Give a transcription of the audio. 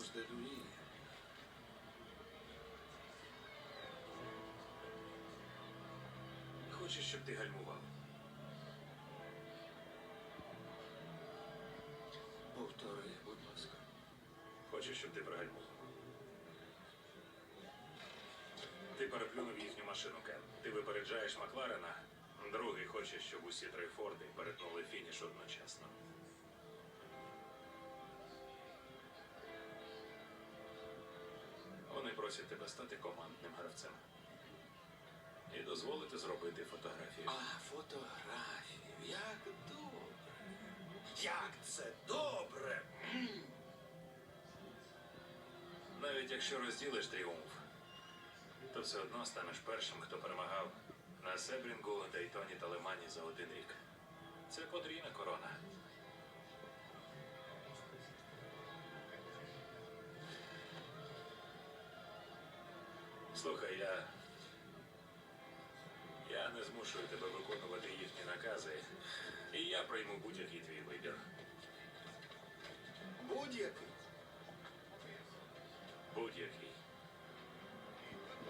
завжди дуріє. Хочеш, щоб ти гальмував. Повтори, будь ласка. Хочеш, щоб ти пригальмував. Ти переплюнув їхню машину, Кен. Ти випереджаєш Макларена. Другий хоче, щоб усі три Форди перетнули фініш одночасно. Просять тебе стати командним гравцем. І дозволити зробити фотографію. А, фотографію. Як добре. Як це добре! Навіть якщо розділиш тріумф, то все одно станеш першим, хто перемагав на Себрінгу, Дейтоні та Лемані за один рік. Це потрійна корона. Слухай, я. Я не змушую тебе виконувати їхні накази, і я прийму будь-який твій вибір. Будь-який. Будь-який.